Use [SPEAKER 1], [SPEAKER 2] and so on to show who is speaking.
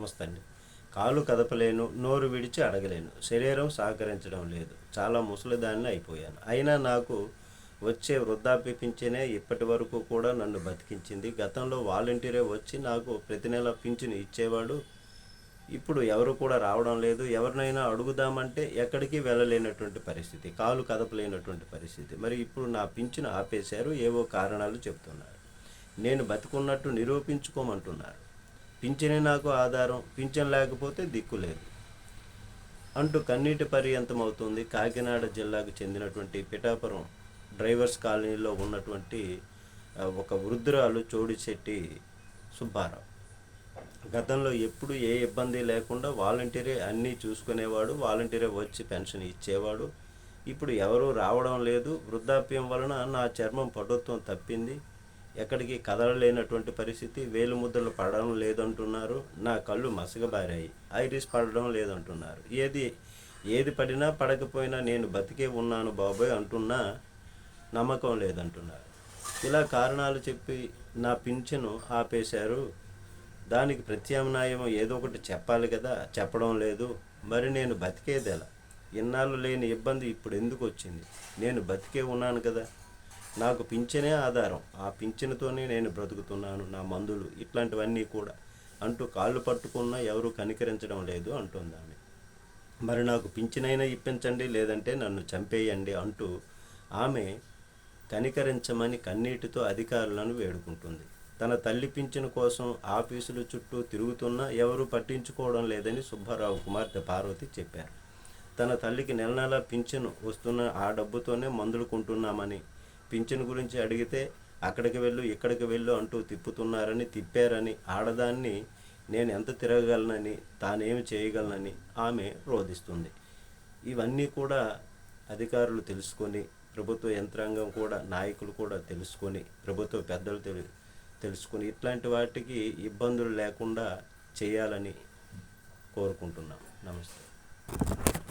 [SPEAKER 1] నమస్తే అండి కాలు కదపలేను నోరు విడిచి అడగలేను. శరీరం సహకరించడం లేదు. చాలా ముసలిదాన్ని అయిపోయాను. అయినా నాకు వచ్చే వృద్ధాప్య పింఛనే ఇప్పటి వరకు కూడా నన్ను బతికించింది. గతంలో వాలంటీరే వచ్చి నాకు ప్రతి నెల పింఛను ఇచ్చేవాడు. ఇప్పుడు ఎవరు కూడా రావడం లేదు. ఎవరినైనా అడుగుదామంటే ఎక్కడికి వెళ్ళలేనటువంటి పరిస్థితి కాలు కదపలేనటువంటి పరిస్థితి. మరి ఇప్పుడు నా పింఛను ఆపేశారు. ఏవో కారణాలు చెప్తున్నారు నేను బతుకున్నట్టు నిరూపించుకోమంటున్నారు. పింఛనే నాకు ఆధారం పింఛన్ లేకపోతే దిక్కు లేదు. అంటూ కన్నీటి పర్యంతం అవుతుంది కాకినాడ జిల్లాకు చెందినటువంటి పిఠాపురం డ్రైవర్స్ కాలనీలో ఉన్నటువంటి ఒక వృద్ధురాలు చోడిశెట్టి సుబ్బారావు. గతంలో ఎప్పుడు ఏ ఇబ్బంది లేకుండా వాలంటీరే అన్నీ చూసుకునేవాడు వాలంటీరే వచ్చి పెన్షన్ ఇచ్చేవాడు. ఇప్పుడు ఎవరూ రావడం లేదు. వృద్ధాప్యం వలన నా చర్మం పటుత్వం తప్పింది. ఎక్కడికి కదలలేనటువంటి పరిస్థితి వేలు ముద్దలు పడడం లేదంటున్నారు నా కళ్ళు మసగబారాయి ఐరిస్ పడడం లేదంటున్నారు. ఏది ఏది పడినా పడకపోయినా నేను బతికే ఉన్నాను బాబోయ్ అంటున్నా నమ్మకం లేదంటున్నారు. ఇలా కారణాలు చెప్పి నా పింఛను ఆపేశారు. దానికి ప్రత్యామ్నాయం ఏదో ఒకటి చెప్పాలి కదా చెప్పడం లేదు. మరి నేను బతికేది ఎలా ఇన్నాళ్ళు లేని ఇబ్బంది ఇప్పుడు ఎందుకు వచ్చింది? నేను బతికే ఉన్నాను కదా. నాకు పింఛనే ఆధారం. ఆ పింఛనుతోనే నేను బ్రతుకుతున్నాను నా మందులు ఇట్లాంటివన్నీ కూడా అంటూ కాళ్ళు పట్టుకున్నా ఎవరు కనికరించడం లేదు అంటుంది ఆమె. మరి నాకు పింఛనైనా ఇప్పించండి లేదంటే నన్ను చంపేయండి అంటూ ఆమె కనికరించమని కన్నీటితో అధికారులను వేడుకుంటుంది. తన తల్లి పింఛను కోసం ఆఫీసుల చుట్టూ తిరుగుతున్నా ఎవరూ పట్టించుకోవడం లేదని సుబ్బారావు కుమార్తె పార్వతి చెప్పారు. తన తల్లికి నెల నెల పింఛను వస్తున్న ఆ డబ్బుతోనే మందులు కొంటున్నామని పింఛను గురించి అడిగితే అక్కడికి వెళ్ళు ఇక్కడికి వెళ్ళు అంటూ తిప్పుతున్నారని తిప్పారని ఆడదాన్ని నేను ఎంత తిరగగలనని తానేమి చేయగలనని ఆమె రోధిస్తుంది. ఇవన్నీ కూడా అధికారులు తెలుసుకొని ప్రభుత్వ యంత్రాంగం కూడా నాయకులు కూడా తెలుసుకొని ప్రభుత్వ పెద్దలు తెలు తెలుసుకొని ఇట్లాంటి వాటికి ఇబ్బందులు లేకుండా చేయాలని కోరుకుంటున్నాం. నమస్తే.